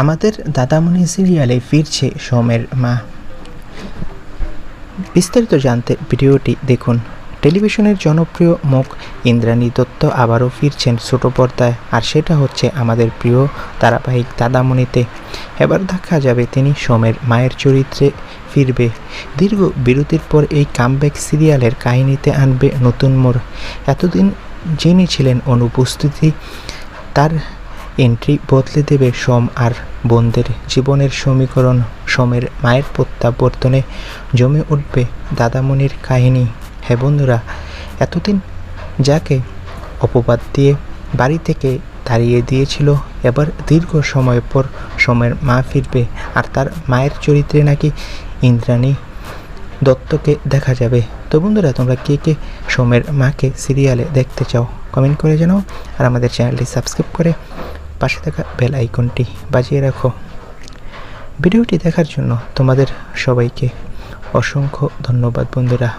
আমাদের দাদামণি সিরিয়ালে ফিরছে সোমের মা। বিস্তারিত জানতে ভিডিওটি দেখুন। টেলিভিশনের জনপ্রিয় মুখ ইন্দ্রাণী দত্ত আবারও ফিরছেন ছোট পর্দায়, আর সেটা হচ্ছে আমাদের প্রিয় ধারাবাহিক দাদামণিতে। এবার দেখা যাবে তিনি সোমের মায়ের চরিত্রে ফিরবে। দীর্ঘ বিরতির পর এই কামব্যাক সিরিয়ালের কাহিনীতে আনবে নতুন মোড়। এতদিন যিনি ছিলেন অনুপস্থিতি, তার এন্ট্রি বদলে দেবে সোম আর বোনদের। জীবনের সমীকরণ সোমের মায়ের প্রত্যাবর্তনে জমে উঠবে দাদামণির কাহিনী। হ্যাঁ বন্ধুরা, এতদিন যাকে অপবাদ দিয়ে বাড়ি থেকে তাড়িয়ে দিয়েছিল, এবার দীর্ঘ সময় পর সোমের মা ফিরবে আর তার মায়ের চরিত্রে নাকি ইন্দ্রাণী দত্তকে দেখা যাবে। তো বন্ধুরা, তোমরা কে কে সোমের মাকে সিরিয়ালে দেখতে চাও কমেন্ট করে জানাও আর আমাদের চ্যানেলটি সাবস্ক্রাইব করে পাশে থাকা বেল আইকনটি বাজিয়ে রাখো। ভিডিওটি দেখার জন্য তোমাদের সবাইকে অসংখ্য ধন্যবাদ বন্ধুরা।